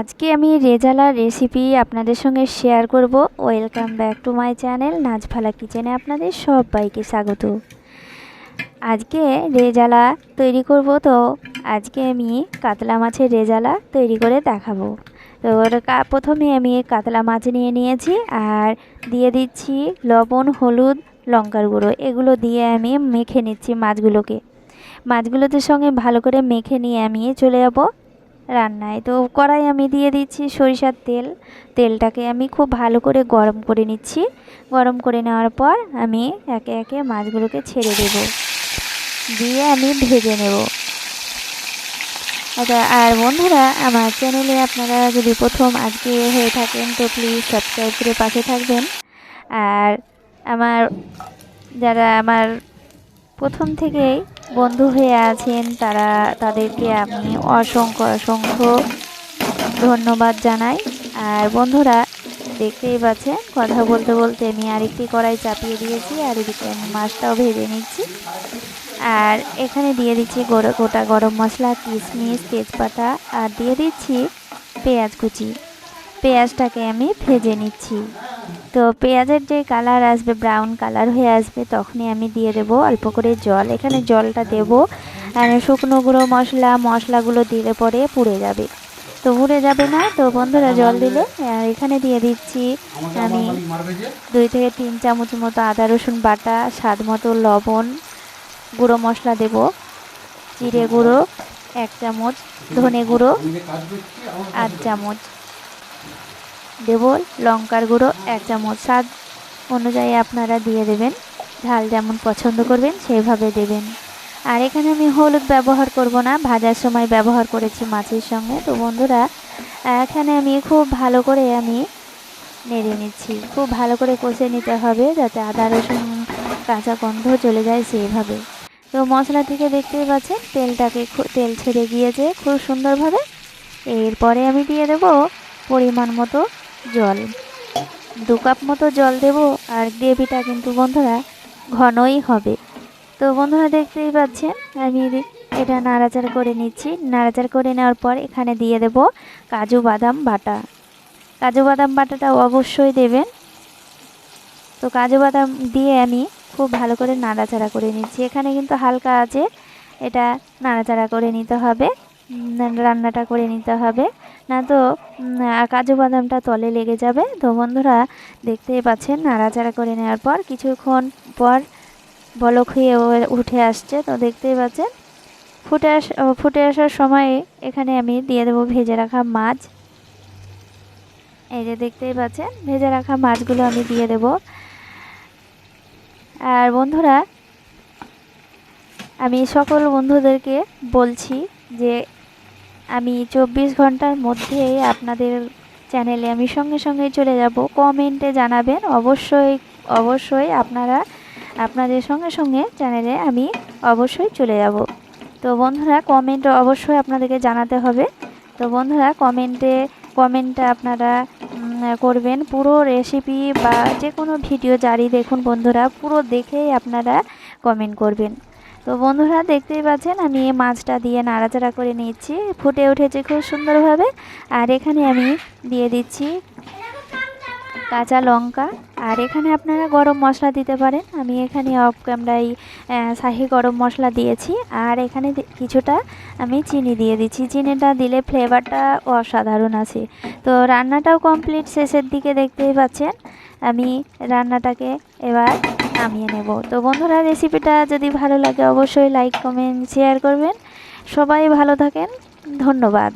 আজকে আমি রেজালার রেসিপি আপনাদের সঙ্গে শেয়ার করব। Welcome back to my channel নাচফালা কিচেনে আপনাদের সবাইকে স্বাগত। আজকে রেজালা তৈরি করব তো, আজকে আমি কাতলা মাছের রেজালা তৈরি করে দেখাবো। তো প্রথমে আমি কাতলা মাছ নিয়ে নিয়েছি, আর দিয়ে দিচ্ছি লবণ, হলুদ, লঙ্কার গুঁড়ো। এগুলো দিয়ে আমি মেখে নিচ্ছি মাছগুলোকে। মাছগুলোদের সঙ্গে ভালো করে মেখে নিয়ে আমি চলে যাব। রান্নায়। তো কড়াই আমি দিয়ে দিচ্ছি সরিষার তেল। তেলটাকে আমি খুব ভালো করে গরম করে নিচ্ছি। গরম করে নেওয়ার পর আমি একে একে মাছগুলোকে ছেড়ে দেব। দিয়ে আমি ভেজে নেব। আচ্ছা আর বন্ধুরা, আমার চ্যানেলে আপনারা যদি প্রথম আজকে হয়ে থাকেন, তো প্লিজ সাবস্ক্রাইব করে পাশে থাকবেন। আর আমার, যারা আমার প্রথম থেকেই বন্ধু হয়ে আছেন তারা, তাদেরকে আমি অসংখ্য অসংখ্য ধন্যবাদ জানাই। আর বন্ধুরা, দেখতেই পাচ্ছেন, কথা বলতে বলতে আমি আরেকটি কড়াই চাপিয়ে দিয়েছি, আর এদিকে আমি মাছটাও ভেজে নিচ্ছি। আর এখানে দিয়ে দিচ্ছি গোটা গোটা গরম মশলা, কিশমিশ, তেজপাতা, আর দিয়ে দিচ্ছি পেঁয়াজ কুচি। পেঁয়াজটাকে আমি ভেজে নিচ্ছি। তো পেঁয়াজের যে কালার আসবে ব্রাউন কালার হয়ে আসবে, তখনই আমি দিয়ে দেব অল্প করে জল। এখানে জলটা দেব। আর শুকনো গুঁড়ো মশলা, মশলাগুলো দিলে পরে পুড়ে যাবে। তো পুড়ে যাবে না, তো বন্ধুরা জল দিলে, আর এখানে দিয়ে দিচ্ছি আমি দুই থেকে তিন চামচ মতো আদা, রসুন বাটা, স্বাদ মতো লবণ। গুঁড়ো মশলা দেব, জিরে গুঁড়ো, এক চামচ ধনে গুঁড়ো, আধ চামচ। দেব লঙ্কার গুঁড়ো, এক চামচ স্বাদ অনুযায়ী আপনারা দিয়ে দেবেন। ঝাল যেমন পছন্দ করবেন, সেইভাবে দেবেন। আর এখানে আমি হলুদ ব্যবহার করব না, ভাজার সময় ব্যবহার করেছি মাছের সঙ্গে। তো বন্ধুরা, এখানে আমি খুব ভালো করে আমি নেড়ে নিচ্ছি। খুব ভালো করে কষে নিতে হবে যাতে আদা, রসুন, কাঁচা গন্ধ চলে যায় সেইভাবে। তো মশলা থেকে দেখতেই পাচ্ছেন, তেলটাকে তেল ছেড়ে গিয়েছে খুব সুন্দরভাবে। এরপরে আমি দিয়ে দেব পরিমাণ মতো জল। দু কাপ মতো জল দেব আর গ্রেভিটা কিন্তু বন্ধুরা ঘনই হবে। তো বন্ধুরা দেখতেই পাচ্ছেন, আমি এটা নাড়াচাড়া করে নিচ্ছি। নাড়াচাড়া করে নেওয়ার পর এখানে দিয়ে দেব কাজু বাদাম বাটা। কাজু বাদাম বাটাটা অবশ্যই দেবেন। তো কাজু বাদাম দিয়ে আমি খুব ভালো করে নাড়াচাড়া করে নিচ্ছি। এখানে কিন্তু হালকা আছে, এটা নাড়াচাড়া করে নিতে হবে। রান্নাটা করে নিতে হবে। না তো কাজু বাদামটা তলে লেগে যাবে। তো বন্ধুরা, দেখতেই পাচ্ছেন, নাড়াচাড়া করে নেওয়ার পর কিছুক্ষণ পর বলক হয়ে উঠে আসছে। তো দেখতেই পাচ্ছেন, ফুটে আস ফুটে আসার সময় এখানে আমি দিয়ে দেবো ভেজে রাখা মাছ। এই যে দেখতেই পাচ্ছেন, ভেজে রাখা মাছগুলো আমি দিয়ে দেব। আর বন্ধুরা, আমি সকল বন্ধুদেরকে বলছি যে আমি চব্বিশ ঘণ্টার মধ্যেই আপনাদের চ্যানেলে আমি সঙ্গে সঙ্গে চলে যাব। কমেন্টে জানাবেন। অবশ্যই অবশ্যই আপনারা আপনাদের সঙ্গে সঙ্গে চ্যানেলে আমি অবশ্যই চলে যাব। তো বন্ধুরা, কমেন্ট অবশ্যই আপনাদেরকে জানাতে হবে। তো বন্ধুরা, কমেন্টে, কমেন্টটা আপনারা করবেন। পুরো রেসিপি বা যে কোনো ভিডিও জারি দেখুন বন্ধুরা। পুরো দেখেই আপনারা কমেন্ট করবেন। তো বন্ধুরা দেখতেই পাচ্ছেন, আমি এই মাছটা দিয়ে নাড়াচাড়া করে নিচ্ছি। ফুটে উঠেছে খুব সুন্দরভাবে। আর এখানে আমি দিয়ে দিচ্ছি কাঁচা লঙ্কা। আর এখানে আপনারা গরম মশলা দিতে পারেন। আমি এখানে অফ ক্যামেরায় শাহি গরম মশলা দিয়েছি। আর এখানে কিছুটা আমি চিনি দিয়ে দিচ্ছি। চিনিটা দিলে ফ্লেভারটা অসাধারণ আছে। তো রান্নাটাও কমপ্লিট শেষের দিকে দেখতেই পাচ্ছেন। আমি রান্নাটাকে এবার নামিয়ে নেব। তো বন্ধুরা রেসিপিটা যদি ভালো লাগে, অবশ্যই লাইক কমেন্ট শেয়ার করবেন। সবাই ভালো থাকেন। ধন্যবাদ।